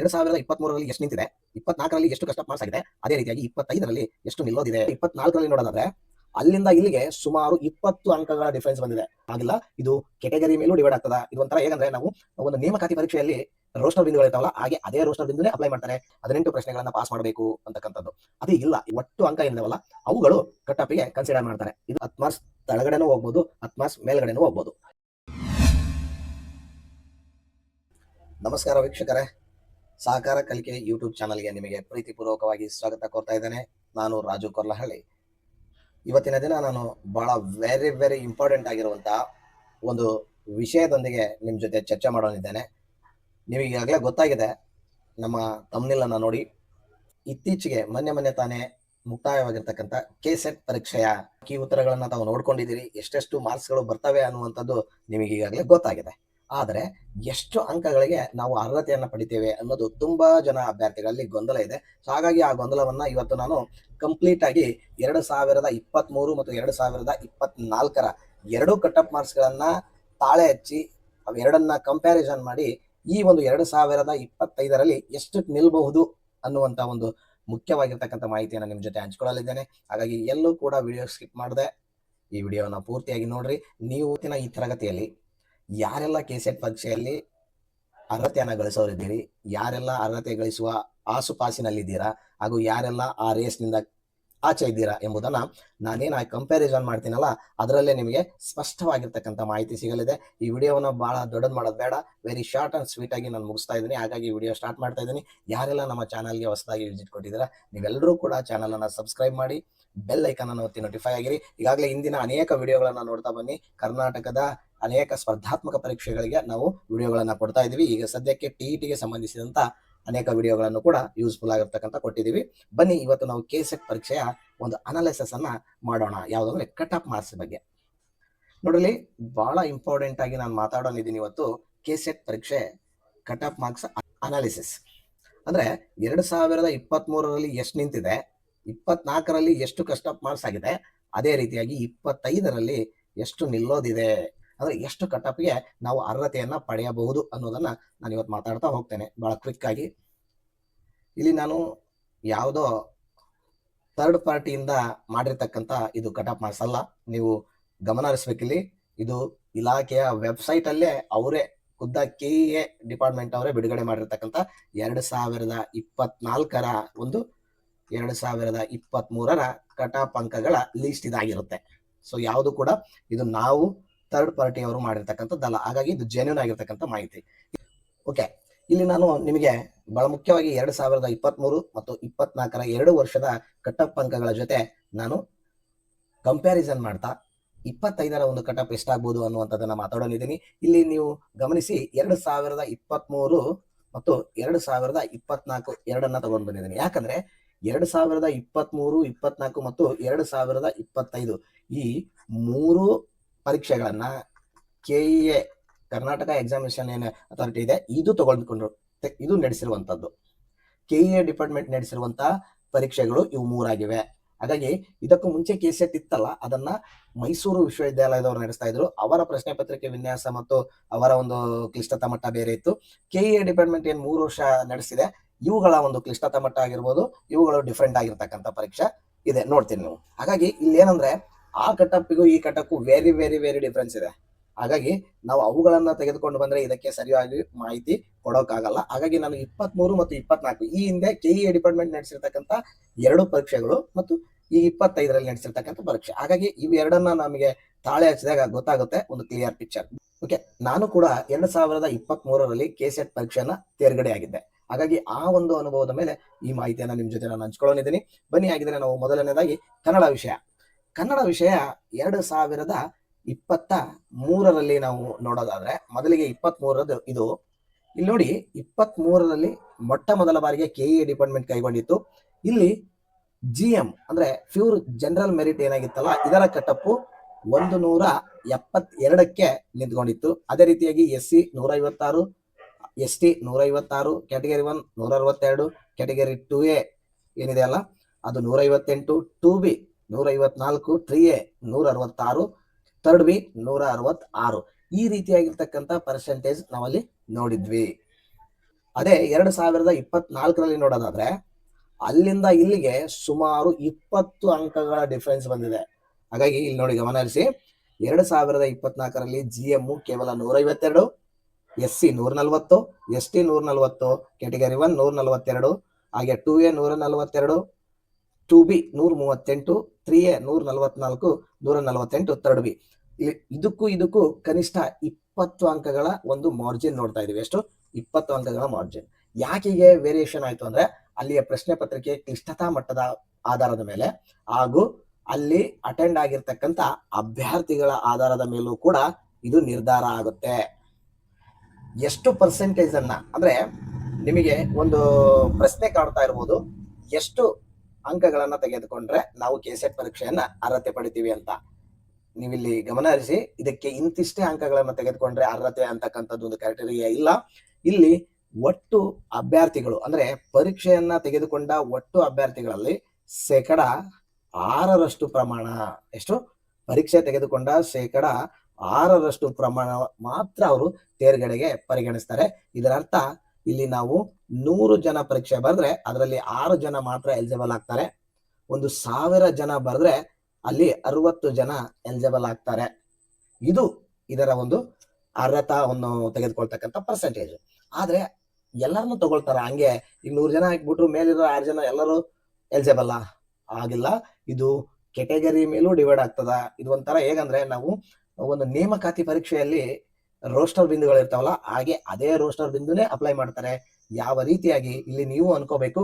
ಎರಡ್ ಸಾವಿರದ ಇಪ್ಪತ್ಮೂರರಲ್ಲಿ ಎಷ್ಟು ನಿಂತಿದೆ? ಇಪ್ಪತ್ನಾಲ್ಕರಲ್ಲಿ ಎಷ್ಟು ಕಷ್ಟ ಪಾಸ್ ಆಗಿದೆ? ಅದೇ ರೀತಿಯಾಗಿ ಇಪ್ಪತ್ತೈದರಲ್ಲಿ ಎಷ್ಟು ನಿಲ್ಲೋದಿದೆ? ಇಪ್ಪತ್ನಾಲ್ಕರಲ್ಲಿ ನೋಡೋದಾದ್ರೆ ಅಲ್ಲಿಂದ ಇಲ್ಲಿಗೆ ಸುಮಾರು ಇಪ್ಪತ್ತು ಅಂಕಗಳ ಡಿಫರೆನ್ಸ್ ಬಂದಿದೆ. ಆಗಿಲ್ಲ ಇದು ಕೆಟಗರಿ ಮೇಲೂ ಡಿವೈಡ್ ಆಗ್ತದ. ಇದು ಒಂಥರ ಹೇಗಂದ್ರೆ ನಾವು ಒಂದು ನೇಮಕಾತಿ ಪರೀಕ್ಷೆಯಲ್ಲಿ ರೋಸ್ಟರ್ ಬಿಂದುಗಳು ಇರ್ತಾವಲ್ಲ, ಹಾಗೆ ಅದೇ ರೋಸ್ಟರ್ ಬಿಂದುನೇ ಅಪ್ಲೈ ಮಾಡ್ತಾರೆ. ಹದಿನೆಂಟು ಪ್ರಶ್ನೆಗಳನ್ನ ಪಾಸ್ ಮಾಡಬೇಕು ಅಂತಕ್ಕಂಥದ್ದು. ಅದು ಇಲ್ಲ, ಒಟ್ಟು ಅಂಕ ಏನಿದಾವಲ್ಲ, ಅವುಗಳು ಕಟ್ಟಪ್ಪಿಗೆ ಕನ್ಸಿಡರ್ ಮಾಡ್ತಾರೆ. ಇದು ಹತ್ತು ಮಾರ್ಕ್ಸ್ ತಳಗಡೆನೂ ಹೋಗ್ಬೋದು ಮಾರ್ಕ್ಸ್ ಮೇಲ್ಗಡೆನೂ ಹೋಗ್ಬೋದು. ನಮಸ್ಕಾರ ವೀಕ್ಷಕರೇ. ಸಹಕಾರ ಕಲಿಕೆ ಯೂಟ್ಯೂಬ್ ಚಾನಲ್ಗೆ ನಿಮಗೆ ಪ್ರೀತಿಪೂರ್ವಕವಾಗಿ ಸ್ವಾಗತ ಕೋರ್ತಾ ಇದ್ದೇನೆ. ನಾನು ರಾಜು ಕೊರ್ಲಹಳ್ಳಿ. ಇವತ್ತಿನ ದಿನ ನಾನು ಬಹಳ ವೆರಿ ವೆರಿ ಇಂಪಾರ್ಟೆಂಟ್ ಆಗಿರುವಂತಹ ಒಂದು ವಿಷಯದೊಂದಿಗೆ ನಿಮ್ಮ ಜೊತೆ ಚರ್ಚೆ ಮಾಡೋನಿದ್ದೇನೆ ನಿಮಗೆ ಈಗಾಗಲೇ ಗೊತ್ತಾಗಿದೆ, ನಮ್ಮ ತಮ್ಮನಿಲನ್ನು ನೋಡಿ. ಇತ್ತೀಚೆಗೆ ಮೊನ್ನೆ ಮೊನ್ನೆ ತಾನೇ ಮುಕ್ತಾಯವಾಗಿರ್ತಕ್ಕಂಥ ಕೆ ಸೆಟ್ ಪರೀಕ್ಷೆಯ ಕೀ ಉತ್ತರಗಳನ್ನ ತಾವು ನೋಡ್ಕೊಂಡಿದ್ದೀರಿ. ಎಷ್ಟೆಷ್ಟು ಮಾರ್ಕ್ಸ್ಗಳು ಬರ್ತವೆ ಅನ್ನುವಂಥದ್ದು ನಿಮಗೆ ಈಗಾಗಲೇ ಗೊತ್ತಾಗಿದೆ. ಆದರೆ ಎಷ್ಟು ಅಂಕಗಳಿಗೆ ನಾವು ಅರ್ಹತೆಯನ್ನು ಪಡಿತೇವೆ ಅನ್ನೋದು ತುಂಬಾ ಜನ ಅಭ್ಯರ್ಥಿಗಳಲ್ಲಿ ಗೊಂದಲ ಇದೆ. ಸೊ ಹಾಗಾಗಿ ಆ ಗೊಂದಲವನ್ನ ಇವತ್ತು ನಾನು ಕಂಪ್ಲೀಟ್ ಆಗಿ ಎರಡು ಸಾವಿರದ ಇಪ್ಪತ್ತ್ಮೂರು ಮತ್ತು ಎರಡು ಸಾವಿರದ ಇಪ್ಪತ್ತ್ನಾಲ್ಕರ ಎರಡು ಕಟಪ್ ಮಾರ್ಕ್ಸ್ ಗಳನ್ನ ತಾಳೆ ಹಚ್ಚಿ ಅವೆರಡನ್ನ ಕಂಪ್ಯಾರಿಸನ್ ಮಾಡಿ ಈ ಒಂದು ಎರಡು ಸಾವಿರದ ಇಪ್ಪತ್ತೈದರಲ್ಲಿ ಎಷ್ಟು ನಿಲ್ಬಹುದು ಅನ್ನುವಂತ ಒಂದು ಮುಖ್ಯವಾಗಿರ್ತಕ್ಕಂಥ ಮಾಹಿತಿಯನ್ನು ನಿಮ್ಮ ಜೊತೆ ಹಂಚ್ಕೊಳ್ಳಲಿದ್ದೇನೆ. ಹಾಗಾಗಿ ಎಲ್ಲೂ ಕೂಡ ವಿಡಿಯೋ ಸ್ಕಿಪ್ ಮಾಡಿದೆ ಈ ವಿಡಿಯೋನ ಪೂರ್ತಿಯಾಗಿ ನೋಡ್ರಿ. ನೀವು ಈ ತರಗತಿಯಲ್ಲಿ ಯಾರೆಲ್ಲ ಕೆ ಸೆಟ್ ಪರೀಕ್ಷೆಯಲ್ಲಿ ಅರ್ಹತೆಯನ್ನು ಗಳಿಸೋರಿದ್ದೀರಿ, ಯಾರೆಲ್ಲ ಅರ್ಹತೆ ಗಳಿಸುವ ಆಸುಪಾಸಿನಲ್ಲಿದ್ದೀರಾ, ಹಾಗೂ ಯಾರೆಲ್ಲ ಆ ರೇಸ್ನಿಂದ ಆಚೆ ಇದ್ದೀರಾ ಎಂಬುದನ್ನ ನಾನೇನು ಕಂಪ್ಯಾರಿಸನ್ ಮಾಡ್ತೀನಲ್ಲ, ಅದರಲ್ಲೇ ನಿಮಗೆ ಸ್ಪಷ್ಟವಾಗಿರ್ತಕ್ಕಂಥ ಮಾಹಿತಿ ಸಿಗಲಿದೆ. ಈ ವಿಡಿಯೋವನ್ನು ಬಹಳ ದೊಡ್ಡದು ಮಾಡೋದು ಬೇಡ ವೆರಿ ಶಾರ್ಟ್ ಸ್ವೀಟ್ ಆಗಿ ನಾನು ಮುಗಿಸ್ತಾ ಇದ್ದೀನಿ. ಹಾಗಾಗಿ ವಿಡಿಯೋ ಸ್ಟಾರ್ಟ್ ಮಾಡ್ತಾ ಇದ್ದೀನಿ. ಯಾರೆಲ್ಲ ನಮ್ಮ ಚಾನಲ್ಗೆ ಹೊಸದಾಗಿ ವಿಸಿಟ್ ಕೊಟ್ಟಿದ್ದೀರಾ ನೀವೆಲ್ಲರೂ ಕೂಡ ಚಾನಲನ್ನು ಸಬ್ಸ್ಕ್ರೈಬ್ ಮಾಡಿ. ಬೆಲ್ ಐಕನ್ ಅನ್ನು ಒತ್ತಿ ನೋಟಿಫೈ ಆಗಿರಿ. ಈಗಾಗಲೇ ಇಂದಿನ ಅನೇಕ ವಿಡಿಯೋಗಳನ್ನ ನೋಡ್ತಾ ಬನ್ನಿ. ಕರ್ನಾಟಕದ ಅನೇಕ ಸ್ಪರ್ಧಾತ್ಮಕ ಪರೀಕ್ಷೆಗಳಿಗೆ ನಾವು ವಿಡಿಯೋಗಳನ್ನ ಕೊಡ್ತಾ ಇದೀವಿ ಈಗ ಸದ್ಯಕ್ಕೆ ಟಿಇಟಿಗೆ ಸಂಬಂಧಿಸಿದಂತ ಅನೇಕ ವಿಡಿಯೋಗಳನ್ನು ಕೂಡ ಯೂಸ್ಫುಲ್ ಆಗಿರ್ತಕ್ಕಂಥ ಕೊಟ್ಟಿದೀವಿ ಬನ್ನಿ, ಇವತ್ತು ನಾವು ಕೆ ಸೆಟ್ ಪರೀಕ್ಷೆಯ ಒಂದು ಅನಾಲಿಸಿಸ್ ಅನ್ನ ಮಾಡೋಣ. ಯಾವುದಂದ್ರೆ ಕಟ್ ಆಫ್ ಮಾರ್ಕ್ಸ್ ಬಗ್ಗೆ. ನೋಡಲಿ ಬಹಳ ಇಂಪಾರ್ಟೆಂಟ್ ಆಗಿ ನಾನು ಮಾತಾಡೋನಿದ್ದೀನಿ ಇವತ್ತು ಕೆ ಸೆಟ್ ಪರೀಕ್ಷೆ ಕಟ್ ಆಫ್ ಮಾರ್ಕ್ಸ್ ಅನಾಲಿಸಿಸ್ ಅಂದ್ರೆ ಎರಡ್ ಸಾವಿರದ ಇಪ್ಪತ್ತ್ ಮೂರರಲ್ಲಿ ಎಷ್ಟು ನಿಂತಿದೆ? ಇಪ್ಪತ್ನಾಲ್ಕರಲ್ಲಿ ಎಷ್ಟು ಕಷ್ಟ ಮಾರ್ಕ್ಸ್ ಆಗಿದೆ, ಅದೇ ರೀತಿಯಾಗಿ ಇಪ್ಪತ್ತೈದರಲ್ಲಿ ಎಷ್ಟು ನಿಲ್ಲೋದಿದೆ. ಅಂದ್ರೆ ಎಷ್ಟು ಕಟಪ್ಗೆ ನಾವು ಅರ್ಹತೆಯನ್ನ ಪಡೆಯಬಹುದು ಅನ್ನೋದನ್ನ ನಾನು ಇವತ್ತು ಮಾತಾಡ್ತಾ ಹೋಗ್ತೇನೆ ಬಹಳ ಕ್ವಿಕ್ ಆಗಿ. ಇಲ್ಲಿ ನಾನು ಯಾವುದೋ ಥರ್ಡ್ ಪಾರ್ಟಿಯಿಂದ ಮಾಡಿರ್ತಕ್ಕಂಥ ಇದು ಕಟಪ್ ಮಾರ್ಕ್ಸ್ ನೀವು ಗಮನ ಹರಿಸ್ಬೇಕಿಲ್ಲಿ. ಇದು ಇಲಾಖೆಯ ವೆಬ್ಸೈಟ್ ಅಲ್ಲೇ ಅವರೇ, ಖುದ್ದ ಕೆ ಎ ಡಿಪಾರ್ಟ್ಮೆಂಟ್ ಅವರೇ ಬಿಡುಗಡೆ ಮಾಡಿರ್ತಕ್ಕಂಥ ಎರಡು ಸಾವಿರದ ಇಪ್ಪತ್ನಾಲ್ಕರ ಒಂದು ಎರಡು ಸಾವಿರದ ಇಪ್ಪತ್ತ್ ಮೂರರ ಕಟಾಪ್ ಅಂಕಗಳ ಲಿಸ್ಟ್ ಇದಾಗಿರುತ್ತೆ. ಸೊ ಯಾವುದು ಕೂಡ ಇದು ನಾವು ಥರ್ಡ್ ಪಾರ್ಟಿ ಅವರು ಮಾಡಿರ್ತಕ್ಕಂಥದ್ದಲ್ಲ. ಹಾಗಾಗಿ ಇದು ಜೆನ್ಯೂನ್ ಆಗಿರ್ತಕ್ಕಂಥ ಮಾಹಿತಿ. ಓಕೆ ಇಲ್ಲಿ ನಾನು ನಿಮಗೆ ಬಹಳ ಮುಖ್ಯವಾಗಿ ಎರಡು ಸಾವಿರದ ಇಪ್ಪತ್ತ್ ಮೂರು ಮತ್ತು ಇಪ್ಪತ್ನಾಲ್ಕರ ಎರಡು ವರ್ಷದ ಕಟಪ್ ಅಂಕಗಳ ಜೊತೆ ನಾನು ಕಂಪ್ಯಾರಿಸನ್ ಮಾಡ್ತಾ ಇಪ್ಪತ್ತೈದರ ಒಂದು ಕಟಪ್ ಎಷ್ಟಾಗ್ಬೋದು ಅನ್ನುವಂಥದ್ದನ್ನ ಮಾತಾಡೋನಿದ್ದೀನಿ ಇಲ್ಲಿ ನೀವು ಗಮನಿಸಿ ಎರಡು ಸಾವಿರದ ಇಪ್ಪತ್ತ್ ಮೂರು ಮತ್ತು ಎರಡು ಸಾವಿರದ ಇಪ್ಪತ್ನಾಲ್ಕು ಎರಡನ್ನ ತಗೊಂಡು ಬಂದಿದ್ದೀನಿ. ಯಾಕಂದ್ರೆ ಎರಡು ಸಾವಿರದ ಇಪ್ಪತ್ತ್ ಮೂರು ಇಪ್ಪತ್ನಾಲ್ಕು ಮತ್ತು ಎರಡು ಸಾವಿರದ ಇಪ್ಪತ್ತೈದು ಈ ಮೂರು ಪರೀಕ್ಷೆಗಳನ್ನ ಕೆ ಎ, ಕರ್ನಾಟಕ ಎಕ್ಸಾಮಿನೇಷನ್ ಏನು ಅಥಾರಿಟಿ ಇದೆ, ಇದು ತಗೊಂಡ್ಕೊಂಡು ಇದು ನಡೆಸಿರುವಂತದ್ದು. ಕೆ ಎ ಡಿಪಾರ್ಟ್ಮೆಂಟ್ ನಡೆಸಿರುವಂತಹ ಪರೀಕ್ಷೆಗಳು ಇವು ಮೂರಾಗಿವೆ. ಹಾಗಾಗಿ ಇದಕ್ಕೂ ಮುಂಚೆ ಕೆ ಸೆಟ್ ಇತ್ತಲ್ಲ, ಅದನ್ನ ಮೈಸೂರು ವಿಶ್ವವಿದ್ಯಾಲಯದವರು ನಡೆಸ್ತಾ ಇದ್ರು. ಅವರ ಪ್ರಶ್ನೆ ಪತ್ರಿಕೆ ವಿನ್ಯಾಸ ಮತ್ತು ಅವರ ಒಂದು ಕ್ಲಿಷ್ಟತಾ ಮಟ್ಟ ಬೇರೆ ಇತ್ತು. ಕೆ ಎ ಡಿಪಾರ್ಟ್ಮೆಂಟ್ ಏನು ಮೂರು ವರ್ಷ ನಡೆಸಿದೆ. ಇವುಗಳ ಒಂದು ಕ್ಲಿಷ್ಟತ ಮಟ್ಟ ಆಗಿರ್ಬೋದು, ಇವುಗಳು ಡಿಫ್ರೆಂಟ್ ಆಗಿರ್ತಕ್ಕಂಥ ಪರೀಕ್ಷೆ ಇದೆ. ನೋಡ್ತೀನಿ ನೀವು. ಹಾಗಾಗಿ ಇಲ್ಲಿ ಏನಂದ್ರೆ ಆ ಕಟ್ಟಪ್ಪಿಗೂ ಈ ಕಟಕ್ಕೂ ವೆರಿ ವೆರಿ ವೆರಿ ಡಿಫ್ರೆನ್ಸ್ ಇದೆ. ಹಾಗಾಗಿ ನಾವು ಅವುಗಳನ್ನ ತೆಗೆದುಕೊಂಡು ಬಂದ್ರೆ ಇದಕ್ಕೆ ಸರಿಯಾಗಿ ಮಾಹಿತಿ ಕೊಡೋಕ್ಕಾಗಲ್ಲ. ಹಾಗಾಗಿ ನಾನು ಇಪ್ಪತ್ಮೂರು ಮತ್ತು ಇಪ್ಪತ್ನಾಲ್ಕು ಈ ಹಿಂದೆ ಕೆ ಇ ಡಿಪಾರ್ಟ್ಮೆಂಟ್ ನಡೆಸಿರ್ತಕ್ಕಂಥ ಎರಡು ಪರೀಕ್ಷೆಗಳು ಮತ್ತು ಈ ಇಪ್ಪತ್ತೈದರಲ್ಲಿ ನಡೆಸಿರ್ತಕ್ಕಂಥ ಪರೀಕ್ಷೆ. ಹಾಗಾಗಿ ಇವೆರಡನ್ನ ನಮಗೆ ತಾಳೆ ಹಚ್ಚಿದಾಗ ಗೊತ್ತಾಗುತ್ತೆ, ಒಂದು ಕ್ಲಿಯರ್ ಪಿಕ್ಚರ್ ಓಕೆ ನಾನು ಕೂಡ ಎರಡ್ ಸಾವಿರದ ಇಪ್ಪತ್ತ್ ಮೂರರಲ್ಲಿ ಕೆ ಸೆಟ್ ಪರೀಕ್ಷೆನ ತೇರ್ಗಡೆ ಆಗಿದ್ದೆ ಹಾಗಾಗಿ ಆ ಒಂದು ಅನುಭವದ ಮೇಲೆ ಈ ಮಾಹಿತಿಯನ್ನ ನಿಮ್ಮ ಜೊತೆ ನಾನು ಹಂಚ್ಕೊಳ್ಳೋನಿದ್ದೀನಿ ಬನ್ನಿ ಆಗಿದ್ರೆ ನಾವು ಮೊದಲನೇದಾಗಿ ಕನ್ನಡ ವಿಷಯ. ಕನ್ನಡ ವಿಷಯ ಎರಡು ಸಾವಿರದ ಇಪ್ಪತ್ತ ಮೂರರಲ್ಲಿ ನಾವು ನೋಡೋದಾದ್ರೆ, ಮೊದಲಿಗೆ ಇಪ್ಪತ್ತ್ ಮೂರದ್ದು ಇದು. ಇಲ್ಲಿ ನೋಡಿ ಇಪ್ಪತ್ತ್ ಮೂರರಲ್ಲಿ ಮೊಟ್ಟ ಮೊದಲ ಬಾರಿಗೆ ಕೆ ಇ ಡಿಪಾರ್ಟ್ಮೆಂಟ್ ಕೈಗೊಂಡಿತ್ತು. ಇಲ್ಲಿ ಜಿ ಎಂ ಅಂದ್ರೆ ಪ್ಯೂರ್ ಜನರಲ್ ಮೆರಿಟ್ ಏನಾಗಿತ್ತಲ್ಲ, ಇದರ ಕಟಪ್ಪು ಒಂದು ನೂರ ಎಪ್ಪತ್ತೆರಡಕ್ಕೆ ನಿಂತ್ಕೊಂಡಿತ್ತು. ಅದೇ ರೀತಿಯಾಗಿ ಎಸ್ ಸಿ ನೂರ ಐವತ್ತಾರು ಎಸ್ ಟಿ ನೂರ ಐವತ್ತಾರು ಕ್ಯಾಟಗರಿ ಒನ್ ನೂರ ಅರವತ್ತೆರಡು ಕ್ಯಾಟಗರಿ ಟು ಎ ಏನಿದೆ ಅಲ್ಲ? ಅದು ನೂರ ಐವತ್ತೆಂಟು ಟು ಬಿ ನೂರ ಐವತ್ನಾಲ್ಕು ತ್ರೀ ಎ ನೂರ ಅರವತ್ತಾರು ಥರ್ಡ್ ಬಿ ನೂರ ಅರವತ್ತಾರು ಈ ರೀತಿಯಾಗಿರ್ತಕ್ಕಂಥ ಪರ್ಸೆಂಟೇಜ್ ನಾವಲ್ಲಿ ನೋಡಿದ್ವಿ. ಅದೇ ಎರಡು ಸಾವಿರದ ಇಪ್ಪತ್ನಾಲ್ಕರಲ್ಲಿ ನೋಡೋದಾದ್ರೆ, ಅಲ್ಲಿಂದ ಇಲ್ಲಿಗೆ ಸುಮಾರು ಇಪ್ಪತ್ತು ಅಂಕಗಳ ಡಿಫರೆನ್ಸ್ ಬಂದಿದೆ. ಹಾಗಾಗಿ ಇಲ್ಲಿ ನೋಡಿ ಗಮನ ಹರಿಸಿ ಎರಡು ಸಾವಿರದ ಇಪ್ಪತ್ನಾಲ್ಕರಲ್ಲಿ ಜಿ ಎಂ ಕೇವಲ ನೂರೈವತ್ತೆರಡು ಎಸ್ ಸಿ ನೂರ ನಲ್ವತ್ತು ಎಸ್ ಟಿ ನೂರ ನಲ್ವತ್ತು ಕೆಟಗರಿ ಒನ್ ನೂರ ನಲ್ವತ್ತೆರಡು ಹಾಗೆ ಟು ಎ ನೂರ ನಲ್ವತ್ತೆರಡು ಟು ಬಿ ನೂರ ಮೂವತ್ತೆಂಟು ತ್ರೀ ಎ ನೂರ ನಲ್ವತ್ನಾಲ್ಕು ನೂರ ನಲ್ವತ್ತೆಂಟು ತರ್ಡ್ ಬಿ ಇದಕ್ಕೂ ಇದಕ್ಕೂ ಕನಿಷ್ಠ ಇಪ್ಪತ್ತು ಅಂಕಗಳ ಒಂದು ಮಾರ್ಜಿನ್ ನೋಡ್ತಾ ಇದೀವಿ. ಎಷ್ಟು? ಇಪ್ಪತ್ತು ಅಂಕಗಳ ಮಾರ್ಜಿನ್ ಯಾಕೆ ವೇರಿಯೇಷನ್ ಆಯ್ತು ಅಂದ್ರೆ ಅಲ್ಲಿಯ ಪ್ರಶ್ನೆ ಪತ್ರಿಕೆ ಕ್ಲಿಷ್ಟತಾ ಮಟ್ಟದ ಆಧಾರದ ಮೇಲೆ ಹಾಗೂ ಅಲ್ಲಿ ಅಟೆಂಡ್ ಆಗಿರ್ತಕ್ಕಂಥ ಅಭ್ಯರ್ಥಿಗಳ ಆಧಾರದ ಮೇಲೂ ಕೂಡ ಇದು ನಿರ್ಧಾರ ಆಗುತ್ತೆ. ಎಷ್ಟು ಪರ್ಸೆಂಟೇಜ್ ಅನ್ನ, ಅಂದ್ರೆ ನಿಮಗೆ ಒಂದು ಪ್ರಶ್ನೆ ಕಾಡ್ತಾ ಇರ್ಬೋದು, ಎಷ್ಟು ಅಂಕಗಳನ್ನ ತೆಗೆದುಕೊಂಡ್ರೆ ನಾವು ಕೆಸೆಟ್ ಪರೀಕ್ಷೆಯನ್ನ ಅರ್ಹತೆ ಪಡಿತೀವಿ ಅಂತ. ನೀವಿಲ್ಲಿ ಗಮನ ಹರಿಸಿ, ಇದಕ್ಕೆ ಇಂತಿಷ್ಟೇ ಅಂಕಗಳನ್ನ ತೆಗೆದುಕೊಂಡ್ರೆ ಅರ್ಹತೆ ಅಂತಕ್ಕಂಥದ್ದು ಒಂದು ಕ್ರೈಟೇರಿಯಾ ಇಲ್ಲ. ಇಲ್ಲಿ ಒಟ್ಟು ಅಭ್ಯರ್ಥಿಗಳು, ಅಂದ್ರೆ ಪರೀಕ್ಷೆಯನ್ನ ತೆಗೆದುಕೊಂಡ ಒಟ್ಟು ಅಭ್ಯರ್ಥಿಗಳಲ್ಲಿ ಶೇಕಡ ಆರರಷ್ಟು ಪ್ರಮಾಣ, ಎಷ್ಟು? ಪರೀಕ್ಷೆ ತೆಗೆದುಕೊಂಡ ಶೇಕಡ ಆರರಷ್ಟು ಪ್ರಮಾಣ ಮಾತ್ರ ಅವರು ತೇರ್ಗಡೆಗೆ ಪರಿಗಣಿಸ್ತಾರೆ. ಇದರ ಅರ್ಥ ಇಲ್ಲಿ ನಾವು ನೂರು ಜನ ಪರೀಕ್ಷೆ ಬರೆದ್ರೆ ಅದರಲ್ಲಿ ಆರು ಜನ ಮಾತ್ರ ಎಲಿಜಿಬಲ್ ಆಗ್ತಾರೆ. ಒಂದು ಸಾವಿರ ಜನ ಬರೆದ್ರೆ ಅಲ್ಲಿ ಅರವತ್ತು ಜನ ಎಲಿಜಿಬಲ್ ಆಗ್ತಾರೆ. ಇದು ಇದರ ಒಂದು ಅರ್ಹತಾವನ್ನು ತೆಗೆದುಕೊಳ್ತಕ್ಕಂಥ ಪರ್ಸೆಂಟೇಜ್ ಆದ್ರೆ ಎಲ್ಲರನ್ನು ತಗೊಳ್ತಾರ. ಹಂಗೆ ಈಗ ನೂರು ಜನ ಹಾಕ್ಬಿಟ್ರು ಮೇಲಿರೋ ಆರು ಜನ ಎಲ್ಲರೂ ಎಲಿಜಿಬಲ್ ಆಗಿಲ್ಲ. ಇದು ಕೆಟಗರಿ ಮೇಲೂ ಡಿವೈಡ್ ಆಗ್ತದ. ಇದು ಒಂಥರ ಹೇಗಂದ್ರೆ ನಾವು ಒಂದು ನೇಮಕಾತಿ ಪರೀಕ್ಷೆಯಲ್ಲಿ ರೋಸ್ಟರ್ ಬಿಂದುಗಳು ಇರ್ತಾವಲ್ಲ, ಹಾಗೆ ಅದೇ ರೋಸ್ಟರ್ ಬಿಂದುನೇ ಅಪ್ಲೈ ಮಾಡ್ತಾರೆ. ಯಾವ ರೀತಿಯಾಗಿ ಇಲ್ಲಿ ನೀವು ಅನ್ಕೋಬೇಕು,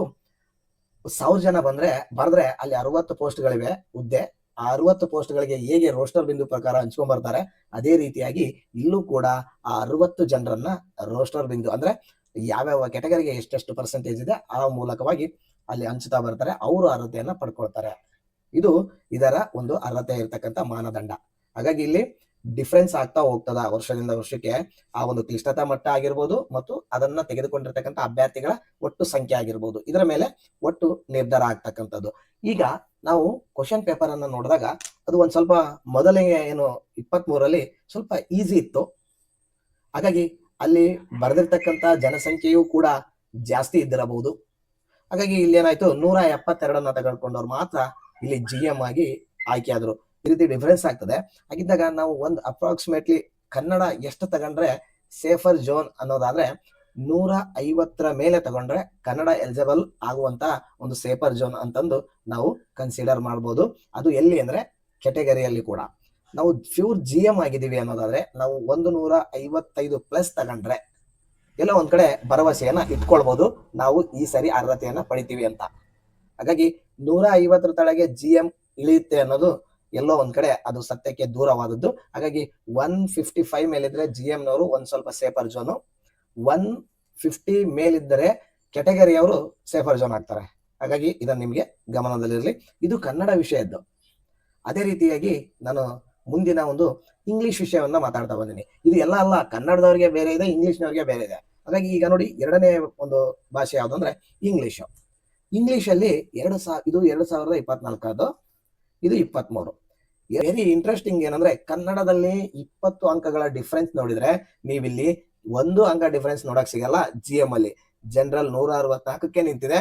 ಸಾವಿರ ಜನ ಬಂದ್ರೆ, ಬರೆದ್ರೆ ಅಲ್ಲಿ ಅರವತ್ತು ಪೋಸ್ಟ್ಗಳಿವೆ ಹುದ್ದೆ. ಆ ಅರವತ್ತು ಪೋಸ್ಟ್ಗಳಿಗೆ ಹೇಗೆ ರೋಸ್ಟರ್ ಬಿಂದು ಪ್ರಕಾರ ಹಂಚ್ಕೊಂಡ್ ಬರ್ತಾರೆ ಅದೇ ರೀತಿಯಾಗಿ ಇಲ್ಲೂ ಕೂಡ ಆ ಅರವತ್ತು ಜನರನ್ನ ರೋಸ್ಟರ್ ಬಿಂದು ಅಂದ್ರೆ ಯಾವ್ಯಾವ ಕೆಟಗರಿಗೆ ಎಷ್ಟೆಷ್ಟು ಪರ್ಸೆಂಟೇಜ್ ಇದೆ, ಆ ಮೂಲಕವಾಗಿ ಅಲ್ಲಿ ಹಂಚುತ್ತಾ ಬರ್ತಾರೆ, ಅವರು ಅರ್ಹತೆಯನ್ನ ಪಡ್ಕೊಳ್ತಾರೆ. ಇದು ಇದರ ಒಂದು ಅರ್ಹತೆ ಇರತಕ್ಕಂತ ಮಾನದಂಡ. ಹಾಗಾಗಿ ಇಲ್ಲಿ ಡಿಫ್ರೆನ್ಸ್ ಆಗ್ತಾ ಹೋಗ್ತದ ವರ್ಷದಿಂದ ವರ್ಷಕ್ಕೆ ಆ ಒಂದು ಕ್ಲಿಷ್ಟತಾ ಮಟ್ಟ ಆಗಿರ್ಬೋದು ಮತ್ತು ಅದನ್ನ ತೆಗೆದುಕೊಂಡಿರ್ತಕ್ಕಂಥ ಅಭ್ಯರ್ಥಿಗಳ ಒಟ್ಟು ಸಂಖ್ಯೆ ಆಗಿರ್ಬೋದು. ಇದರ ಮೇಲೆ ಒಟ್ಟು ನಿರ್ಧಾರ ಆಗ್ತಕ್ಕಂಥದ್ದು. ಈಗ ನಾವು ಕ್ವಶನ್ ಪೇಪರ್ ಅನ್ನ ನೋಡಿದಾಗ ಅದು ಒಂದ್ ಸ್ವಲ್ಪ ಮೊದಲಿಗೆ ಏನು ಇಪ್ಪತ್ತ್ ಮೂರಲ್ಲಿ ಸ್ವಲ್ಪ ಈಸಿ ಇತ್ತು. ಹಾಗಾಗಿ ಅಲ್ಲಿ ಬರೆದಿರ್ತಕ್ಕಂಥ ಜನಸಂಖ್ಯೆಯೂ ಕೂಡ ಜಾಸ್ತಿ ಇದ್ದಿರಬಹುದು. ಹಾಗಾಗಿ ಇಲ್ಲಿ ಏನಾಯ್ತು? ನೂರ ಎಪ್ಪತ್ತೆರಡನ್ನ ತಗೊಳ್ಕೊಂಡವ್ರು ಮಾತ್ರ ಇಲ್ಲಿ ಜಿ ಎಂ ಆಗಿ ಆಯ್ಕೆ ಆದ್ರು. ಈ ರೀತಿ ಡಿಫರೆನ್ಸ್ ಆಗ್ತದೆ. ಹಾಗಿದ್ದಾಗ ನಾವು ಒಂದು ಅಪ್ರಾಕ್ಸಿಮೇಟ್ಲಿ ಕನ್ನಡ ಎಷ್ಟು ತಗೊಂಡ್ರೆ ಸೇಫರ್ ಜೋನ್ ಅನ್ನೋದಾದ್ರೆ ನೂರ ಐವತ್ತರ ಮೇಲೆ ತಗೊಂಡ್ರೆ ಕನ್ನಡ ಎಲಿಜಿಬಲ್ ಆಗುವಂತ ಒಂದು ಸೇಫರ್ ಜೋನ್ ಅಂತಂದು ನಾವು ಕನ್ಸಿಡರ್ ಮಾಡ್ಬೋದು. ಅದು ಎಲ್ಲಿ ಅಂದ್ರೆ ಕೆಟಗರಿಯಲ್ಲಿ ಕೂಡ. ನಾವು ಪ್ಯೂರ್ ಜಿ ಎಂ ಆಗಿದ್ದೀವಿ ಅನ್ನೋದಾದ್ರೆ ನಾವು ಒಂದು ನೂರ ಐವತ್ತೈದು ಪ್ಲಸ್ ತಗೊಂಡ್ರೆ ಎಲ್ಲ ಒಂದ್ ಕಡೆ ಭರವಸೆಯನ್ನ ಇಟ್ಕೊಳ್ಬಹುದು ನಾವು ಈ ಸರಿ ಅರ್ಹತೆಯನ್ನ ಪಡಿತೀವಿ ಅಂತ. ಹಾಗಾಗಿ ನೂರ ಐವತ್ತರ ತಳಗೆ ಜಿ ಎಂ ಇಳಿಯುತ್ತೆ ಅನ್ನೋದು ಎಲ್ಲೋ ಒಂದ್ ಕಡೆ ಅದು ಸತ್ಯಕ್ಕೆ ದೂರವಾದದ್ದು. ಹಾಗಾಗಿ ಒನ್ ಫಿಫ್ಟಿ ಫೈವ್ ಮೇಲಿದ್ರೆ ಜಿ ಎಂ ನವರು ಒಂದ್ ಸ್ವಲ್ಪ ಸೇಫರ್ ಜೋನು ಒನ್ ಫಿಫ್ಟಿ ಮೇಲಿದ್ದರೆ ಕೆಟಗರಿಯವರು ಸೇಫರ್ ಜೋನ್ ಆಗ್ತಾರೆ. ಹಾಗಾಗಿ ಇದನ್ನ ನಿಮ್ಗೆ ಗಮನದಲ್ಲಿರಲಿ. ಇದು ಕನ್ನಡ ವಿಷಯದ್ದು. ಅದೇ ರೀತಿಯಾಗಿ ನಾನು ಮುಂದಿನ ಒಂದು ಇಂಗ್ಲಿಷ್ ವಿಷಯವನ್ನ ಮಾತಾಡ್ತಾ ಬಂದಿನಿ. ಇದು ಎಲ್ಲ ಅಲ್ಲ, ಕನ್ನಡದವರಿಗೆ ಬೇರೆ ಇದೆ ಇಂಗ್ಲಿಷ್ನವ್ರಿಗೆ ಬೇರೆ ಇದೆ. ಹಾಗಾಗಿ ಈಗ ನೋಡಿ ಎರಡನೇ ಒಂದು ಭಾಷೆ ಯಾವುದು ಅಂದ್ರೆ ಇಂಗ್ಲಿಷ್ ಇಂಗ್ಲಿಷಲ್ಲಿ ಎರಡು ಸಾ, ಇದು ಎರಡು ಸಾವಿರದ ಇಪ್ಪತ್ನಾಲ್ಕದ್ದು ಇದು ಇಪ್ಪತ್ಮೂರು. ವೆರಿ ಇಂಟ್ರೆಸ್ಟಿಂಗ್ ಏನಂದ್ರೆ ಕನ್ನಡದಲ್ಲಿ ಇಪ್ಪತ್ತು ಅಂಕಗಳ ಡಿಫ್ರೆನ್ಸ್ ನೋಡಿದ್ರೆ ನೀವಿಲ್ಲಿ ಒಂದು ಅಂಕ ಡಿಫರೆನ್ಸ್ ನೋಡಕ್ ಸಿಗಲ್ಲ ಜಿ ಎಂ ಅಲ್ಲಿ. ಜನರಲ್ ನೂರ ಅರವತ್ನಾಲ್ಕಕ್ಕೆ ನಿಂತಿದೆ.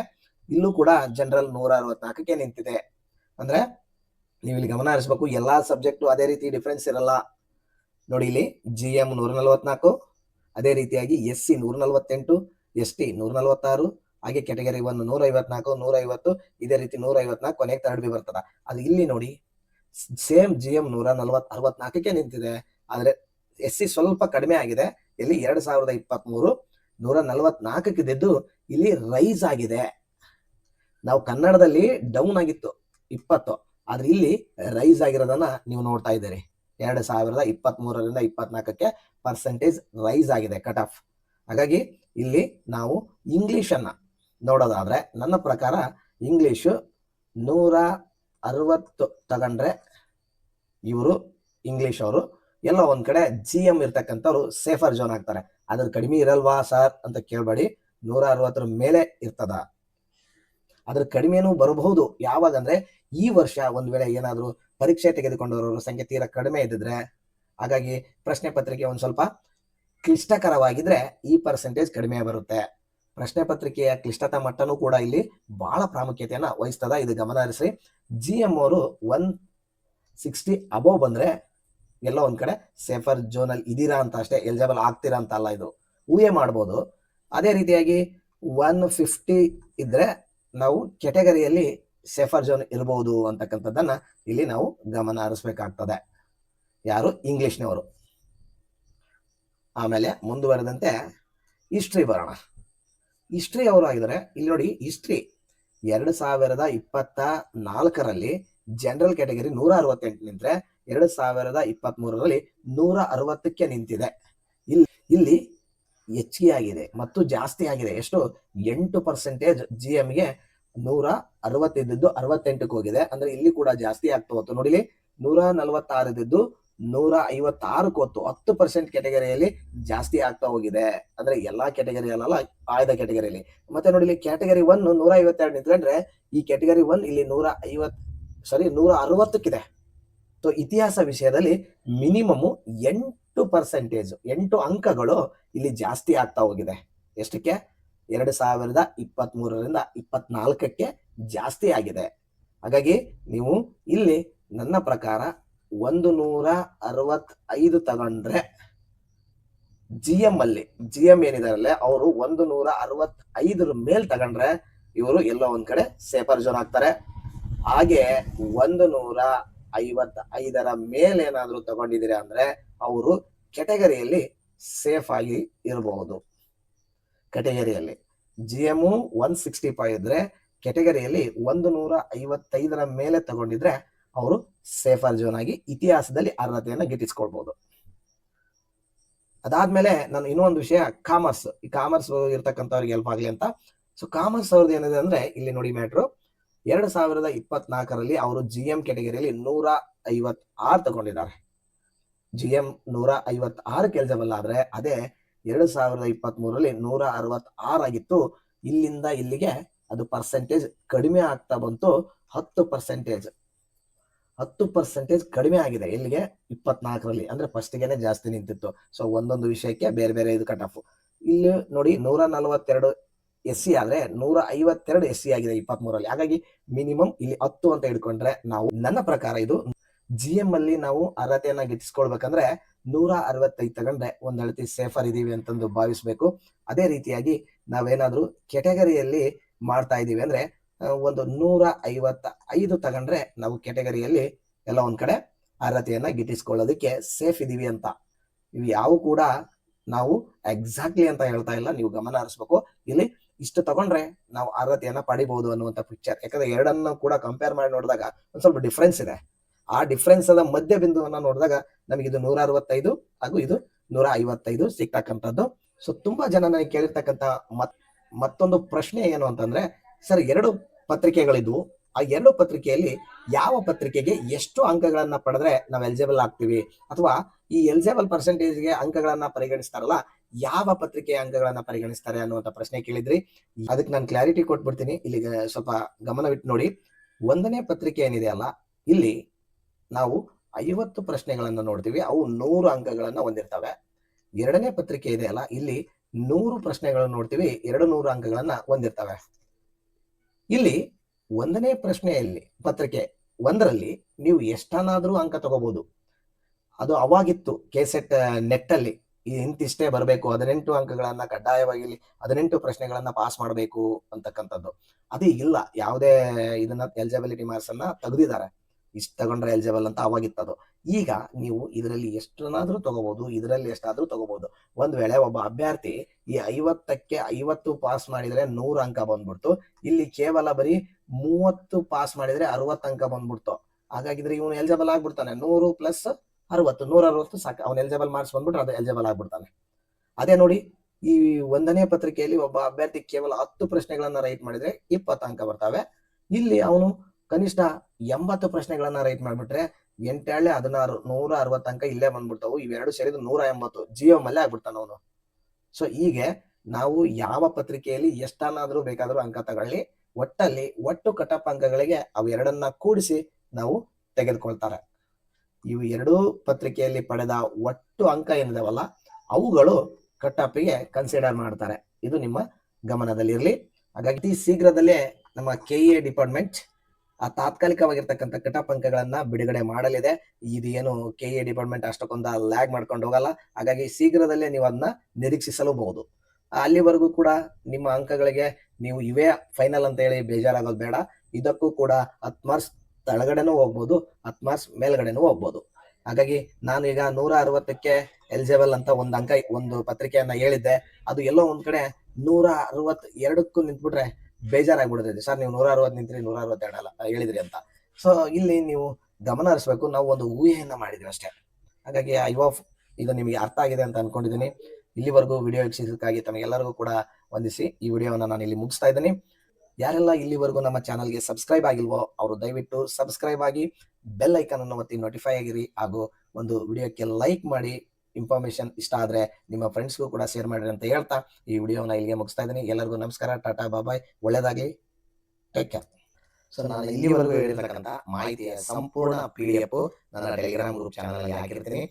ಇಲ್ಲೂ ಕೂಡ ಜನರಲ್ ನೂರ ಅರವತ್ನಾಲ್ಕಕ್ಕೆ ನಿಂತಿದೆ. ಅಂದ್ರೆ ನೀವು ಇಲ್ಲಿ ಗಮನ ಹರಿಸಬೇಕು, ಎಲ್ಲಾ ಸಬ್ಜೆಕ್ಟು ಅದೇ ರೀತಿ ಡಿಫ್ರೆನ್ಸ್ ಇರಲ್ಲ. ನೋಡಿ ಇಲ್ಲಿ ಜಿ ಎಂ ನೂರ ನಲವತ್ನಾಲ್ಕು ಅದೇ ರೀತಿಯಾಗಿ ಎಸ್ ಸಿ ನೂರ ನಲವತ್ತೆಂಟು ಎಸ್ ಟಿ ನೂರ ನಲವತ್ತಾರು ಹಾಗೆ ಕೆಟಗರಿ ಒಂದು ನೂರ ಐವತ್ನಾಲ್ಕು ನೂರ ಐವತ್ತು ಇದೇ ರೀತಿ ನೂರ ಐವತ್ನಾಲ್ಕು ಕೊನೆಗೆ ತರ್ಡ್ ಬಿ ಬರ್ತದ. ಅದು ಇಲ್ಲಿ ನೋಡಿ ಸೇಮ್ ಜಿ ಎಂ ನೂರ ನಲವತ್ ಅರವತ್ನಾಲ್ಕಕ್ಕೆ ನಿಂತಿದೆ. ಆದ್ರೆ ಎಸ್ ಸಿ ಸ್ವಲ್ಪ ಕಡಿಮೆ ಆಗಿದೆ. ಇಲ್ಲಿ ಎರಡ್ ಸಾವಿರದ ಇಪ್ಪತ್ತ್ ಮೂರು ನೂರ ನಲವತ್ನಾಲ್ಕಕ್ಕಿದ್ದು ಇಲ್ಲಿ ರೈಸ್ ಆಗಿದೆ. ನಾವು ಕನ್ನಡದಲ್ಲಿ ಡೌನ್ ಆಗಿತ್ತು, ಇಪ್ಪತ್ತು. ಆದ್ರೆ ಇಲ್ಲಿ ರೈಸ್ ಆಗಿರೋದನ್ನ ನೀವು ನೋಡ್ತಾ ಇದ್ದೀರಿ. ಎರಡು ಸಾವಿರದ ಇಪ್ಪತ್ತ್ ಮೂರರಿಂದ ಇಪ್ಪತ್ನಾಲ್ಕಕ್ಕೆ ಪರ್ಸೆಂಟೇಜ್ ರೈಸ್ ಆಗಿದೆ ಕಟ್ ಆಫ್ ಹಾಗಾಗಿ ಇಲ್ಲಿ ನಾವು ಇಂಗ್ಲಿಷ್ ಅನ್ನ ನೋಡೋದಾದ್ರೆ ನನ್ನ ಪ್ರಕಾರ ಇಂಗ್ಲಿಷು ನೂರ ಅರವತ್ತು ತಗೊಂಡ್ರೆ ಇವರು ಇಂಗ್ಲಿಷ್ ಅವರು, ಎಲ್ಲ ಒಂದ್ ಕಡೆ ಜಿ ಎಂ ಇರ್ತಕ್ಕಂಥವ್ರು ಸೇಫರ್ ಜೋನ್ ಆಗ್ತಾರೆ. ಅದ್ರ ಕಡಿಮೆ ಇರಲ್ವಾ ಸರ್ ಅಂತ ಕೇಳಬೇಡಿ. ನೂರ ಅರವತ್ತರ ಮೇಲೆ ಇರ್ತದ. ಅದ್ರ ಕಡಿಮೆನೂ ಬರಬಹುದು. ಯಾವಾಗ ಅಂದ್ರೆ ಈ ವರ್ಷ ಒಂದ್ ವೇಳೆ ಏನಾದ್ರು ಪರೀಕ್ಷೆ ತೆಗೆದುಕೊಂಡವರ ಸಂಖ್ಯೆ ತೀರಾ ಕಡಿಮೆ ಇದ್ದಿದ್ರೆ, ಹಾಗಾಗಿ ಪ್ರಶ್ನೆ ಪತ್ರಿಕೆ ಒಂದ್ ಸ್ವಲ್ಪ ಕ್ಲಿಷ್ಟಕರವಾಗಿದ್ರೆ ಈ ಪರ್ಸೆಂಟೇಜ್ ಕಡಿಮೆ ಬರುತ್ತೆ. ಪ್ರಶ್ನೆ ಪತ್ರಿಕೆಯ ಕ್ಲಿಷ್ಟತಾ ಮಟ್ಟನೂ ಕೂಡ ಇಲ್ಲಿ ಬಹಳ ಪ್ರಾಮುಖ್ಯತೆಯನ್ನ ವಹಿಸ್ತದ. ಇದು ಗಮನ ಹರಿಸಿ ಜಿ ಎಂ ಅವರು ಒನ್ ಸಿಕ್ಸ್ಟಿ ಅಬೋವ್ ಬಂದ್ರೆ ಎಲ್ಲೋ ಒಂದ್ ಕಡೆ ಸೇಫರ್ ಝೋನ್ ಅಲ್ಲಿ ಇದೀರಾ ಅಂತ ಅಷ್ಟೇ ಎಲಿಜಿಬಲ್ ಆಗ್ತೀರಾ ಅಂತ ಅಲ್ಲ ಇದು. ಊಹೆ ಮಾಡ್ಬೋದು. ಅದೇ ರೀತಿಯಾಗಿ ಒನ್ ಫಿಫ್ಟಿ ಇದ್ರೆ ನಾವು ಕೆಟಗರಿಯಲ್ಲಿ ಸೇಫರ್ ಜೋನ್ ಇರಬಹುದು ಅಂತಕ್ಕಂಥದ್ದನ್ನ ಇಲ್ಲಿ ನಾವು ಗಮನ ಹರಿಸ್ಬೇಕಾಗ್ತದೆ ಯಾರು ಇಂಗ್ಲಿಷ್ನವರು ಆಮೇಲೆ ಮುಂದುವರೆದಂತೆ ಹಿಸ್ಟ್ರಿ ಬರೋಣ. ಹಿಸ್ಟ್ರಿ ಅವರು ಆಗಿದ್ದಾರೆ. ಇಲ್ಲಿ ನೋಡಿ ಹಿಸ್ಟ್ರಿ ಎರಡು ಸಾವಿರದ ಇಪ್ಪತ್ತ ನಾಲ್ಕರಲ್ಲಿ ಜನರಲ್ ಕ್ಯಾಟಗರಿ ನೂರ ಅರವತ್ತೆಂಟು ನಿಂತ್ರೆ ಎರಡು ಸಾವಿರದ ಇಪ್ಪತ್ತ್ ಮೂರರಲ್ಲಿ ನೂರ ಅರವತ್ತಕ್ಕೆ ನಿಂತಿದೆ. ಇಲ್ಲಿ ಇಲ್ಲಿ ಹೆಚ್ಚಿಗೆ ಆಗಿದೆ ಮತ್ತು ಜಾಸ್ತಿ ಆಗಿದೆ. ಎಷ್ಟು? ಎಂಟು ಪರ್ಸೆಂಟೇಜ್ ಜಿ ಎಂಗೆ ನೂರ ಅರವತ್ತಿದ್ದು ಅರವತ್ತೆಂಟಕ್ಕೆ ಹೋಗಿದೆ. ಅಂದ್ರೆ ಇಲ್ಲಿ ಕೂಡ ಜಾಸ್ತಿ ಆಗ್ತಾ ಹೋಗ್ತು ನೋಡಿಲಿ ನೂರ ನಲವತ್ತಾರು ಇದ್ದಿದ್ದು ನೂರ ಐವತ್ತಾರಕ್ಕೆ ಹೊತ್ತು ಹತ್ತು ಪರ್ಸೆಂಟ್ ಕ್ಯಾಟಗರಿಯಲ್ಲಿ ಜಾಸ್ತಿ ಆಗ್ತಾ ಹೋಗಿದೆ. ಅಂದ್ರೆ ಎಲ್ಲಾ ಕೆಟಗರಿ ಅಲ್ಲ ಆಯ್ದ ಕೆಟಗರಿಯಲ್ಲಿ ಮತ್ತೆ ನೋಡಿ ಇಲ್ಲಿ ಕ್ಯಾಟಗರಿ ಒನ್ ನೂರ ಐವತ್ತೆರಡು ನಿಂತ್ಕೊಂಡ್ರೆ ಈ ಕ್ಯಾಟಗರಿ ಒನ್ ಇಲ್ಲಿ ನೂರ ಐವತ್ ಸಾರಿ ನೂರ ಅರವತ್ತಕ್ಕಿದೆ ಸೊ ಇತಿಹಾಸ ವಿಷಯದಲ್ಲಿ ಮಿನಿಮಮ್ ಎಂಟು ಪರ್ಸೆಂಟೇಜ್ ಎಂಟು ಅಂಕಗಳು ಇಲ್ಲಿ ಜಾಸ್ತಿ ಆಗ್ತಾ ಹೋಗಿದೆ. ಎಷ್ಟಕ್ಕೆ? ಎರಡು ಸಾವಿರದ ಇಪ್ಪತ್ತ್ ಮೂರರಿಂದ ಇಪ್ಪತ್ನಾಲ್ಕಕ್ಕೆ ಜಾಸ್ತಿ ಆಗಿದೆ. ಹಾಗಾಗಿ ನೀವು ಇಲ್ಲಿ ನನ್ನ ಪ್ರಕಾರ ಒಂದು ನೂರ ಅರವತ್ತೈದು ತಗೊಂಡ್ರೆ ಜಿ ಎಂ ಅಲ್ಲಿ ಜಿ ಎಂ ಏನಿದಾರಲ್ಲ, ಅವರು ಒಂದು ನೂರ ಅರವತ್ತೈದರ ಮೇಲ್ ತಗೊಂಡ್ರೆ ಇವರು ಎಲ್ಲೋ ಒಂದ್ ಕಡೆ ಸೇಫರ್ ಜೋನ್ ಆಗ್ತಾರೆ. ಹಾಗೆ ಒಂದು ನೂರ ಮೇಲೆ ಏನಾದರೂ ತಗೊಂಡಿದ್ದೀರಾ ಅಂದ್ರೆ ಅವರು ಕೆಟಗರಿಯಲ್ಲಿ ಸೇಫ್ ಆಗಿ ಇರಬಹುದು ಕೆಟಗರಿಯಲ್ಲಿ G M one sixty five ಇದ್ರೆ ಕೆಟಗರಿಯಲ್ಲಿ ಒಂದು ನೂರ ಐವತ್ತೈದರ ಮೇಲೆ ತಗೊಂಡಿದ್ರೆ ಅವರು ಸೇಫರ್ ಜೋನ್ ಆಗಿ ಇತಿಹಾಸದಲ್ಲಿ ಅರ್ಹತೆಯನ್ನು ಗಿಟ್ಟಿಸ್ಕೊಳ್ಬಹುದು ಅದಾದ್ಮೇಲೆ ನಾನು ಇನ್ನೊಂದು ವಿಷಯ, ಕಾಮರ್ಸ್. ಈ ಕಾಮರ್ಸ್ ಇರ್ತಕ್ಕಂಥವ್ರಿಗೆ ಹೆಲ್ಪ್ ಆಗಲಿ ಅಂತ. ಸೊ ಕಾಮರ್ಸ್ ಅವ್ರದ್ದು ಏನಿದೆ ಅಂದ್ರೆ, ಇಲ್ಲಿ ನೋಡಿ ಮ್ಯಾಟ್ರು ಎರಡು ಸಾವಿರದ ಇಪ್ಪತ್ನಾಲ್ಕರಲ್ಲಿ ಅವರು ಜಿ ಎಂ ಕೆಟಗರಿಯಲ್ಲಿ ನೂರ ಐವತ್ ಆರು ತಗೊಂಡಿದ್ದಾರೆ. ಜಿ ಎಂ ನೂರ ಐವತ್ ಆರು ಕೆಲಸವಲ್ಲ ಆದ್ರೆ ಅದೇ ಎರಡು ಸಾವಿರದ ಇಪ್ಪತ್ತ್ ಮೂರಲ್ಲಿ ನೂರ ಅರವತ್ ಆಗಿತ್ತು. ಇಲ್ಲಿಂದ ಇಲ್ಲಿಗೆ ಅದು ಪರ್ಸೆಂಟೇಜ್ ಕಡಿಮೆ ಆಗ್ತಾ ಬಂತು. ಹತ್ತು ಪರ್ಸೆಂಟೇಜ್ ಹತ್ತು ಪರ್ಸೆಂಟೇಜ್ ಕಡಿಮೆ ಆಗಿದೆ. ಇಲ್ಲಿಗೆ ಇಪ್ಪತ್ನಾಲ್ಕರಲ್ಲಿ. ಅಂದ್ರೆ ಫಸ್ಟ್ಗೆನೆ ಜಾಸ್ತಿ ನಿಂತಿತ್ತು. ಸೊ ಒಂದೊಂದು ವಿಷಯಕ್ಕೆ ಬೇರೆ ಬೇರೆ ಇದು ಕಟ್ ಆಫ್ ಇಲ್ಲಿ ನೋಡಿ ನೂರ ನಲವತ್ತೆರಡು ಎಸ್ ಸಿ ಆದ್ರೆ ನೂರ ಐವತ್ತೆರಡು ಎಸ್ ಸಿ ಆಗಿದೆ ಇಪ್ಪತ್ತ್ ಮೂರಲ್ಲಿ ಹಾಗಾಗಿ ಮಿನಿಮಮ್ ಇಲ್ಲಿ ಹತ್ತು ಅಂತ ಹಿಡ್ಕೊಂಡ್ರೆ ನಾವು ನನ್ನ ಪ್ರಕಾರ ಇದು ಜಿ ಎಂ ಅಲ್ಲಿ ನಾವು ಅರ್ಹತೆಯನ್ನ ಗಿಟ್ಟಿಸ್ಕೊಳ್ಬೇಕಂದ್ರೆ ನೂರ ಅರವತ್ತೈದು ತಗೊಂಡ್ರೆ ಒಂದ್ ಅಳತಿ ಸೇಫರ್ ಇದೀವಿ ಅಂತಂದು ಭಾವಿಸ್ಬೇಕು. ಅದೇ ರೀತಿಯಾಗಿ ನಾವೇನಾದ್ರೂ ಕೆಟಗರಿಯಲ್ಲಿ ಮಾಡ್ತಾ ಇದೀವಿ ಅಂದ್ರೆ ಒಂದು ನೂರ ಐವತ್ತ ಐದು ತಗೊಂಡ್ರೆ ನಾವು ಕೆಟಗರಿಯಲ್ಲಿ ಎಲ್ಲ ಒಂದ್ ಕಡೆ ಅರ್ಹತೆಯನ್ನ ಗಿಟ್ಟಿಸ್ಕೊಳ್ಳೋದಕ್ಕೆ ಸೇಫ್ ಇದೀವಿ ಅಂತ. ಇವು ಯಾವ ಕೂಡ ನಾವು ಎಕ್ಸಾಕ್ಟ್ಲಿ ಅಂತ ಹೇಳ್ತಾ ಇಲ್ಲ, ನೀವು ಗಮನ ಹರಿಸ್ಬೇಕು. ಇಲ್ಲಿ ಇಷ್ಟು ತಗೊಂಡ್ರೆ ನಾವು ಅರ್ಹತೆಯನ್ನ ಪಡಿಬಹುದು ಅನ್ನುವಂತ ಪಿಕ್ಚರ್ ಯಾಕಂದ್ರೆ ಎರಡನ್ನು ಕೂಡ ಕಂಪೇರ್ ಮಾಡಿ ನೋಡಿದಾಗ ಒಂದ್ ಸ್ವಲ್ಪ ಡಿಫ್ರೆನ್ಸ್ ಇದೆ. ಆ ಡಿಫ್ರೆನ್ಸ್ ಅದ ಮಧ್ಯ ಬಿಂದುವನ್ನ ನೋಡಿದಾಗ ನಮಗೆ ಇದು ನೂರ ಅರವತ್ತೈದು ಹಾಗೂ ಇದು ನೂರ ಐವತ್ತೈದು ಸಿಗ್ತಕ್ಕಂಥದ್ದು. ಸೊ ತುಂಬಾ ಜನ ನನಗೆ ಕೇಳಿರ್ತಕ್ಕಂಥ ಮತ್ ಮತ್ತೊಂದು ಪ್ರಶ್ನೆ ಏನು ಅಂತಂದ್ರೆ, ಸರ್, ಎರಡು ಪತ್ರಿಕೆಗಳಿದ್ವು. ಆ ಎರಡು ಪತ್ರಿಕೆಯಲ್ಲಿ ಯಾವ ಪತ್ರಿಕೆಗೆ ಎಷ್ಟು ಅಂಕಗಳನ್ನ ಪಡೆದ್ರೆ ನಾವು ಎಲಿಜಿಬಲ್ ಆಗ್ತೀವಿ? ಅಥವಾ ಈ ಎಲಿಜಿಬಲ್ ಪರ್ಸೆಂಟೇಜ್ಗೆ ಅಂಕಗಳನ್ನ ಪರಿಗಣಿಸ್ತಾರಲ್ಲ, ಯಾವ ಪತ್ರಿಕೆಯ ಅಂಕಗಳನ್ನ ಪರಿಗಣಿಸ್ತಾರೆ ಅನ್ನುವಂತ ಪ್ರಶ್ನೆ ಕೇಳಿದ್ರಿ. ಅದಕ್ಕೆ ನಾನು ಕ್ಲಾರಿಟಿ ಕೊಟ್ಬಿಡ್ತೀನಿ. ಇಲ್ಲಿ ಸ್ವಲ್ಪ ಗಮನವಿಟ್ಟು ನೋಡಿ. ಒಂದನೇ ಪತ್ರಿಕೆ ಏನಿದೆ ಅಲ್ಲ, ಇಲ್ಲಿ ನಾವು ಐವತ್ತು ಪ್ರಶ್ನೆಗಳನ್ನ ನೋಡ್ತೀವಿ. ಅವು ನೂರು ಅಂಕಗಳನ್ನ ಹೊಂದಿರ್ತವೆ. ಎರಡನೇ ಪತ್ರಿಕೆ ಇದೆ ಅಲ್ಲ, ಇಲ್ಲಿ ನೂರು ಪ್ರಶ್ನೆಗಳನ್ನು ನೋಡ್ತೀವಿ. ಎರಡು ನೂರು ಅಂಕಗಳನ್ನ ಹೊಂದಿರ್ತವೆ. ಇಲ್ಲಿ ಒಂದನೇ ಪ್ರಶ್ನೆಯಲ್ಲಿ, ಪತ್ರಿಕೆ ಒಂದರಲ್ಲಿ ನೀವು ಎಷ್ಟನ್ನಾದರೂ ಅಂಕ ತಗೋಬಹುದು ಅದು ಅವಾಗಿತ್ತು ಕೆಸೆಟ್ ನೆಟ್ಟಲ್ಲಿ. ಇಂತಿಷ್ಟೇ ಬರಬೇಕು, ಹದಿನೆಂಟು ಅಂಕಗಳನ್ನ ಕಡ್ಡಾಯವಾಗಿ ಹದಿನೆಂಟು ಪ್ರಶ್ನೆಗಳನ್ನ ಪಾಸ್ ಮಾಡಬೇಕು ಅಂತಕ್ಕಂಥದ್ದು. ಅದು ಇಲ್ಲ, ಯಾವುದೇ ಇದನ್ನ ಎಲಿಜಿಬಿಲಿಟಿ ಮಾರ್ಕ್ಸ್ ಅನ್ನ ತೆಗೆದಿದ್ದಾರೆ. ಇಷ್ಟು ತಗೊಂಡ್ರೆ ಎಲಿಜಿಬಲ್ ಅಂತ ಅವಾಗಿತ್ತದು ಈಗ ನೀವು ಇದರಲ್ಲಿ ಎಷ್ಟನ್ನಾದ್ರೂ ತಗೋಬಹುದು ಇದರಲ್ಲಿ ಎಷ್ಟಾದ್ರೂ ತಗೋಬಹುದು ಒಂದ್ ವೇಳೆ ಒಬ್ಬ ಅಭ್ಯರ್ಥಿ ಈ ಐವತ್ತಕ್ಕೆ ಐವತ್ತು ಪಾಸ್ ಮಾಡಿದ್ರೆ ನೂರು ಅಂಕ ಬಂದ್ಬಿಡ್ತು. ಇಲ್ಲಿ ಕೇವಲ ಬರೀ ಮೂವತ್ತು ಪಾಸ್ ಮಾಡಿದ್ರೆ ಅರವತ್ತು ಅಂಕ ಬಂದ್ಬಿಡ್ತು. ಹಾಗಾಗಿದ್ರೆ ಇವನು ಎಲಿಜಿಬಲ್ ಆಗ್ಬಿಡ್ತಾನೆ. ನೂರು ಪ್ಲಸ್ ಅರವತ್ತು, ನೂರ ಅರವತ್ತು ಸಾಕು. ಅವ್ನು ಎಲಿಜಿಬಲ್ ಮಾರ್ಕ್ಸ್ ಬಂದ್ಬಿಟ್ರೆ ಅದು ಎಲಿಜಿಬಲ್ ಆಗ್ಬಿಡ್ತಾನೆ. ಅದೇ ನೋಡಿ, ಈ ಒಂದನೇ ಪತ್ರಿಕೆಯಲ್ಲಿ ಒಬ್ಬ ಅಭ್ಯರ್ಥಿ ಕೇವಲ ಹತ್ತು ಪ್ರಶ್ನೆಗಳನ್ನ ರೈಟ್ ಮಾಡಿದ್ರೆ ಇಪ್ಪತ್ತು ಅಂಕ ಬರ್ತವೆ. ಇಲ್ಲಿ ಅವನು ಕನಿಷ್ಠ ಎಂಬತ್ತು ಪ್ರಶ್ನೆಗಳನ್ನ ರೈಟ್ ಮಾಡ್ಬಿಟ್ರೆ ಎಂಟೇಳೆ ಹದಿನಾರು ನೂರ ಅರವತ್ತು ಅಂಕ ಇಲ್ಲೇ ಬಂದ್ಬಿಡ್ತಾವು. ಇವೆರಡು ಸೇರಿದು ನೂರ ಎಂಬತ್ತು. ಜಿಯೋ ಮಲ್ಲೇ ಆಗ್ಬಿಡ್ತಾನ ಅವನು. ಸೊ ಹೀಗೆ ನಾವು ಯಾವ ಪತ್ರಿಕೆಯಲ್ಲಿ ಎಷ್ಟನ್ನಾದ್ರೂ ಬೇಕಾದ್ರೂ ಅಂಕ ತಗೊಳ್ಳಿ. ಒಟ್ಟಲ್ಲಿ ಒಟ್ಟು ಕಟಪ್ ಅಂಕಗಳಿಗೆ ಅವೆರಡನ್ನ ಕೂಡಿಸಿ ನಾವು ತೆಗೆದುಕೊಳ್ತಾರೆ. ಇವು ಎರಡೂ ಪತ್ರಿಕೆಯಲ್ಲಿ ಪಡೆದ ಒಟ್ಟು ಅಂಕ ಏನಿದಾವಲ್ಲ, ಅವುಗಳು ಕಟ್ಟಪ್ಪಿಗೆ ಕನ್ಸಿಡರ್ ಮಾಡ್ತಾರೆ. ಇದು ನಿಮ್ಮ ಗಮನದಲ್ಲಿರಲಿ. ಹಾಗಾಗಿ ಶೀಘ್ರದಲ್ಲೇ ನಮ್ಮ ಕೆ ಎ ಡಿಪಾರ್ಟ್ಮೆಂಟ್ ಆ ತಾತ್ಕಾಲಿಕವಾಗಿರ್ತಕ್ಕಂಥ ಕಟಪಂಕಗಳನ್ನ ಬಿಡುಗಡೆ ಮಾಡಲಿದೆ. ಇದು ಏನು ಕೆ ಎ ಡಿಪಾರ್ಟ್ಮೆಂಟ್ ಅಷ್ಟಕ್ಕೊಂದು ಲ್ಯಾಗ್ ಮಾಡ್ಕೊಂಡು ಹೋಗಲ್ಲ. ಹಾಗಾಗಿ ಶೀಘ್ರದಲ್ಲೇ ನೀವು ಅದನ್ನ ನಿರೀಕ್ಷಿಸಲೂಬಹುದು. ಅಲ್ಲಿವರೆಗೂ ಕೂಡ ನಿಮ್ಮ ಅಂಕಗಳಿಗೆ ನೀವು ಇವೇ ಫೈನಲ್ ಅಂತ ಹೇಳಿ ಬೇಜಾರಾಗೋದು ಬೇಡ. ಇದಕ್ಕೂ ಕೂಡ ಹತ್ತು ಮಾರ್ಕ್ಸ್ ತಳಗಡೆನೂ ಹೋಗ್ಬೋದು ಹತ್ತು ಮಾರ್ಕ್ಸ್ ಮೇಲ್ಗಡೆನೂ ಹೋಗ್ಬೋದು. ಹಾಗಾಗಿ ನಾನು ಈಗ ನೂರ ಅರವತ್ತಕ್ಕೆ ಎಲಿಜಿಬಲ್ ಅಂತ ಒಂದು ಅಂಕ, ಒಂದು ಪತ್ರಿಕೆಯನ್ನ ಹೇಳಿದ್ದೆ. ಅದು ಎಲ್ಲೋ ಒಂದ್ ಕಡೆ ನೂರ ಅರವತ್ ಎರಡಕ್ಕೂ ನಿಂತ್ಬಿಟ್ರೆ ಬೇಜಾರಾಗ್ಬಿಡ್ತೈತೆ. ಸರ್, ನೀವು ನೂರ ಅರವತ್ತು ನಿಂತ್ರಿ ನೂರ ಅರವತ್ತು ಅಲ್ಲ ಹೇಳಿದ್ರಿ ಅಂತ. ಸೊ ಇಲ್ಲಿ ನೀವು ಗಮನ ಹರಿಸ್ಬೇಕು. ನಾವು ಒಂದು ಊಹೆಯನ್ನ ಮಾಡಿದ್ವಿ ಅಷ್ಟೇ. ಹಾಗಾಗಿ ಐ ವಾಫ್ ಇದು ನಿಮಗೆ ಅರ್ಥ ಆಗಿದೆ ಅಂತ ಅನ್ಕೊಂಡಿದ್ದೀನಿ ಇಲ್ಲಿವರೆಗೂ ವಿಡಿಯೋ ವೀಕ್ಷಿಸೋದಕ್ಕಾಗಿ ತಮಗೆಲ್ಲರಿಗೂ ಕೂಡ ವಂದಿಸಿ ಈ ವಿಡಿಯೋವನ್ನ ನಾನು ಇಲ್ಲಿ ಮುಗಿಸ್ತಾ ಇದ್ದೀನಿ. ಯಾರೆಲ್ಲ ಇಲ್ಲಿವರೆಗೂ ನಮ್ಮ ಚಾನಲ್ಗೆ ಸಬ್ಸ್ಕ್ರೈಬ್ ಆಗಿಲ್ವೋ, ಅವರು ದಯವಿಟ್ಟು ಸಬ್ಸ್ಕ್ರೈಬ್ ಆಗಿ ಬೆಲ್ ಐಕನ್ ಅನ್ನು ಒತ್ತಿ ನೋಟಿಫೈ ಆಗಿರಿ. ಹಾಗೂ ಒಂದು ವಿಡಿಯೋಕ್ಕೆ ಲೈಕ್ ಮಾಡಿ. ಇನ್ಫಾರ್ಮೇಶನ್ ಇಷ್ಟ ಆದ್ರೆ ನಿಮ್ಮ ಫ್ರೆಂಡ್ಸ್ಗೂ ಕೂಡ ಶೇರ್ ಮಾಡಿ ಅಂತ ಹೇಳ್ತಾ ಈ ವಿಡಿಯೋನ ಇಲ್ಲಿಗೆ ಮುಗಿಸ್ತಾ ಇದ್ದೀನಿ. ಎಲ್ಲರಿಗೂ ನಮಸ್ಕಾರ, ಟಾಟಾ ಬಾಬಾಯ್ ಒಳ್ಳೇದಾಗ್ಲಿ. ಟೇಕ್ ಕೇರ್ ಸೊ ನಾನು ಇಲ್ಲಿವರೆಗೂ ಹೇಳಿರ್ತಕ್ಕಂಥ ಮಾಹಿತಿಯ ಸಂಪೂರ್ಣ ಪಿ ಡಿ ಎಫ್ ನನ್ನ ಟೆಲಿಗ್ರಾಮ್ ಗ್ರೂಪ್ ಚಾನಲ್ ಅಲ್ಲಿ ಹಾಕಿರ್ತೀನಿ.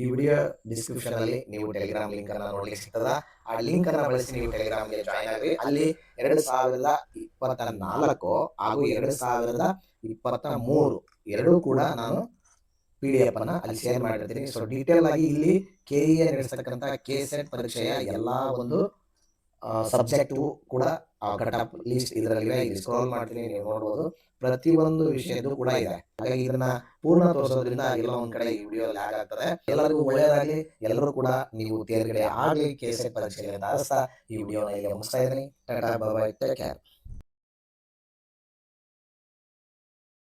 ಈ ವಿಡಿಯೋ ಡಿಸ್ಕ್ರಿಪ್ಷನ್ ಅಲ್ಲಿ ನೀವು ಟೆಲಿಗ್ರಾಮ್ ಲಿಂಕ್ ಅನ್ನ ನೋಡ್ಲಿಕ್ಕೆ ಸಿಗ್ತದ. ಆ ಲಿಂಕ್ ಅನ್ನ ಬಳಸಿ ನೀವು ಟೆಲಿಗ್ರಾಮ್ಗೆ ಜಾಯ್ನ್ ಆಗಿ ಅಲ್ಲಿ ಎರಡು ಸಾವಿರದ ಇಪ್ಪತ್ತ ನಾಲ್ಕು ಹಾಗೂ ಎರಡು ಸಾವಿರದ ಇಪ್ಪತ್ತ ಮೂರು ಎರಡೂ ಕೂಡ ನಾನು ಪಿ ಡಿ ಎಫ್ ಅನ್ನ ಅಲ್ಲಿ ಶೇರ್ ಮಾಡಿರ್ತೀನಿ. ಸೊ ಡೀಟೇಲ್ ಆಗಿ ಇಲ್ಲಿ ಕೆ ಇ ನಡೆಸ್ತಕ್ಕಂಥ ಕೆ ಸೆಟ್ ಪರೀಕ್ಷೆಯ ಎಲ್ಲಾ ಒಂದು ಸಬ್ಜೆಕ್ಟ್ ಕೂಡ ಕಟಪ್ ಲಿಸ್ಟ್ ಇದರಲ್ಲಿ ಇಲ್ಲಿ ಸ್ಕ್ರೋಲ್ ಮಾಡ್ತೀನಿ, ನೀವು ನೋಡಬಹುದು ಪ್ರತಿಯೊಂದು ವಿಷಯದ್ದು ಕೂಡ ಇದೆ. ಹಾಗಾಗಿ ಇದನ್ನ ಪೂರ್ಣ ತೋರಿಸೋದ್ರಿಂದ ಎಲ್ಲ ಒಂದ್ ಕಡೆ ಈ ವಿಡಿಯೋ ಲ್ಯಾಗ್ ಆಗ್ತದೆ ಎಲ್ಲರಿಗೂ ಒಳ್ಳೆಯದಾಗಲಿ ಎಲ್ಲರೂ ಕೂಡ ನೀವು ತೇರ್ಗಡೆ ಆಗಲಿ ಕೆ ಸೆಟ್ ಪರೀಕ್ಷೆ ಅಂತ ಈ ವಿಡಿಯೋನ ಇಲ್ಲಿ ಮುಗಿಸ್ತಾ ಇದ್ದೀನಿ. Tata take care